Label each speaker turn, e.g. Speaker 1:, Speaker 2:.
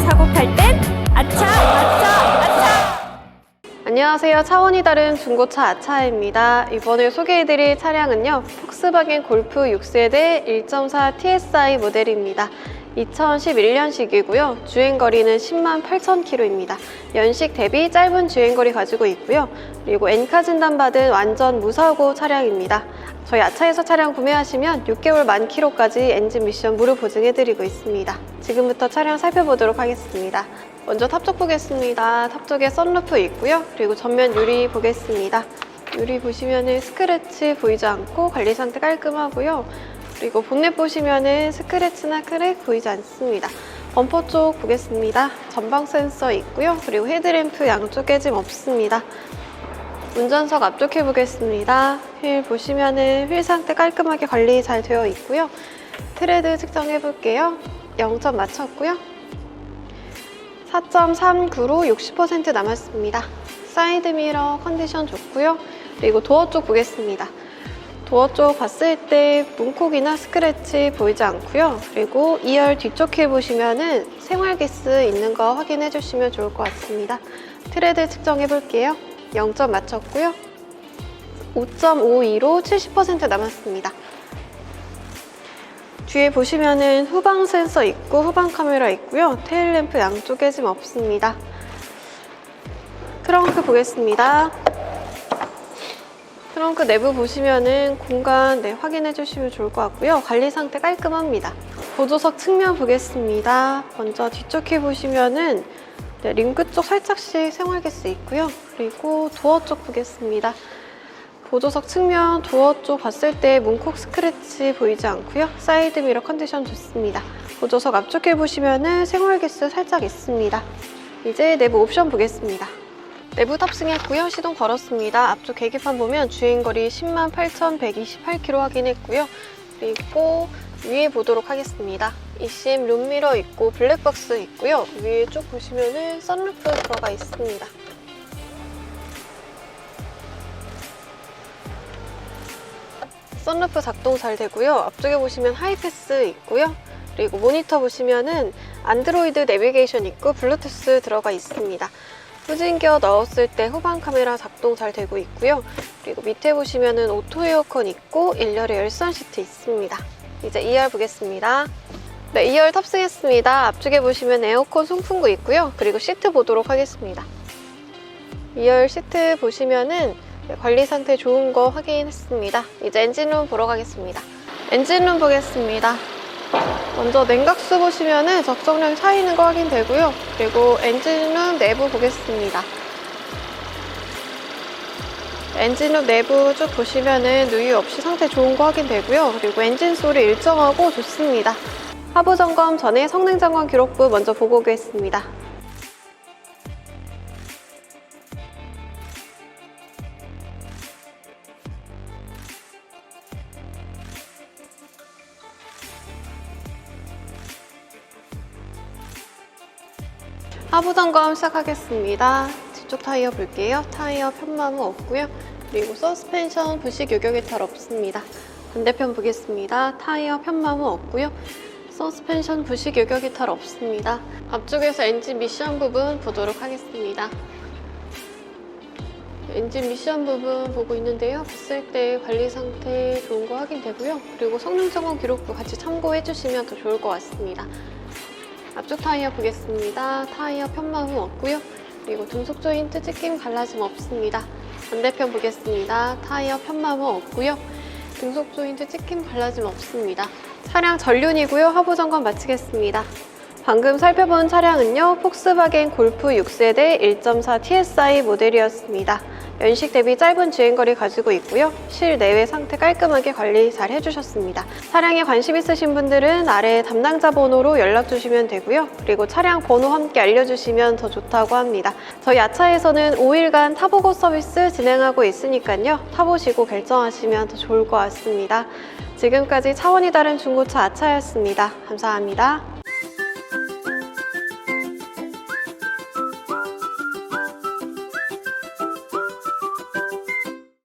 Speaker 1: 사고 팔 땐 아차 아차 아차 안녕하세요 차원이 다른 중고차 아차입니다 이번에 소개해드릴 차량은요 폭스바겐 골프 6세대 1.4 TSI 모델입니다 2011년식이고요. 주행거리는 10만 8천 킬로입니다. 연식 대비 짧은 주행거리 가지고 있고요. 그리고 엔카 진단받은 완전 무사고 차량입니다. 저희 아차에서 차량 구매하시면 6개월 만 킬로까지 엔진 미션 무료 보증해드리고 있습니다. 지금부터 차량 살펴보도록 하겠습니다. 먼저 탑쪽 보겠습니다. 탑 쪽에 썬루프 있고요. 그리고 전면 유리 보겠습니다. 유리 보시면은 스크래치 보이지 않고 관리 상태 깔끔하고요. 그리고 본넷 보시면은 스크래치나 크랙 보이지 않습니다. 범퍼 쪽 보겠습니다. 전방 센서 있고요. 그리고 헤드램프 양쪽 깨짐 없습니다. 운전석 앞쪽 휠 보겠습니다. 휠 보시면은 휠 상태 깔끔하게 관리 잘 되어 있고요. 트레드 측정해 볼게요. 0점 맞췄고요. 4.39로 60% 남았습니다. 사이드 미러 컨디션 좋고요. 그리고 도어 쪽 보겠습니다. 도어 쪽 봤을 때 문콕이나 스크래치 보이지 않고요. 그리고 2열 뒤쪽 휠 보시면은 생활기스 있는 거 확인해 주시면 좋을 것 같습니다. 트레드 측정해 볼게요. 0점 맞췄고요. 5.52로 70% 남았습니다. 뒤에 보시면은 후방 센서 있고 후방 카메라 있고요. 테일 램프 양쪽에 지금 없습니다. 트렁크 보겠습니다. 트렁크 내부 보시면은 공간 네, 확인해 주시면 좋을 것 같고요. 관리 상태 깔끔합니다. 보조석 측면 보겠습니다. 먼저 뒤쪽 키 보시면은 네, 링크 쪽 살짝씩 생활기스 있고요. 그리고 도어 쪽 보겠습니다. 보조석 측면 도어 쪽 봤을 때 문콕 스크래치 보이지 않고요. 사이드 미러 컨디션 좋습니다. 보조석 앞쪽에 보시면은 생활기스 살짝 있습니다. 이제 내부 옵션 보겠습니다. 내부 탑승했고요. 시동 걸었습니다. 앞쪽 계기판 보면 주행거리 10만 8,128km 확인했고요. 그리고 위에 보도록 하겠습니다. 이심 룸미러 있고 블랙박스 있고요. 위에 쭉 보시면은 썬루프 들어가 있습니다. 썬루프 작동 잘 되고요. 앞쪽에 보시면 하이패스 있고요. 그리고 모니터 보시면은 안드로이드 내비게이션 있고 블루투스 들어가 있습니다. 후진기어 넣었을 때 후방 카메라 작동 잘 되고 있고요. 그리고 밑에 보시면은 오토 에어컨 있고 1열에 열선 시트 있습니다. 이제 2열 보겠습니다. 네, 2열 탑승했습니다. 앞쪽에 보시면 에어컨 송풍구 있고요. 그리고 시트 보도록 하겠습니다. 2열 시트 보시면은 네, 관리 상태 좋은 거 확인했습니다. 이제 엔진룸 보러 가겠습니다. 엔진룸 보겠습니다. 먼저 냉각수 보시면은 적정량 차 있는 거 확인되고요. 그리고 엔진룸 내부 보겠습니다. 엔진룸 내부 쭉 보시면은 누유 없이 상태 좋은 거 확인되고요. 그리고 엔진 소리 일정하고 좋습니다. 하부 점검 전에 성능 점검 기록부 먼저 보고 오겠습니다. 하부 점검 시작하겠습니다. 뒤쪽 타이어 볼게요. 타이어 편마모 없고요. 그리고 서스펜션 부식 요격 이탈 없습니다. 반대편 보겠습니다. 타이어 편마모 없고요. 서스펜션 부식 요격 이탈 없습니다. 앞쪽에서 엔진 미션 부분 보도록 하겠습니다. 엔진 미션 부분 보고 있는데요. 봤을 때 관리 상태 좋은 거 확인되고요. 그리고 성능 점검 기록부 같이 참고해 주시면 더 좋을 것 같습니다. 앞쪽 타이어 보겠습니다. 타이어 편마음 없고요. 그리고 등속 조인트 찍힘 갈라짐 없습니다. 반대편 보겠습니다. 타이어 편마음 없고요. 등속 조인트 찍힘 갈라짐 없습니다. 차량 전륜이고요. 하부 점검 마치겠습니다. 방금 살펴본 차량은요. 폭스바겐 골프 6세대 1.4 TSI 모델이었습니다. 연식 대비 짧은 주행거리 가지고 있고요. 실내외 상태 깔끔하게 관리 잘 해주셨습니다. 차량에 관심 있으신 분들은 아래 담당자 번호로 연락 주시면 되고요. 그리고 차량 번호 함께 알려주시면 더 좋다고 합니다. 저희 아차에서는 5일간 타보고 서비스 진행하고 있으니까요. 타보시고 결정하시면 더 좋을 것 같습니다. 지금까지 차원이 다른 중고차 아차였습니다. 감사합니다.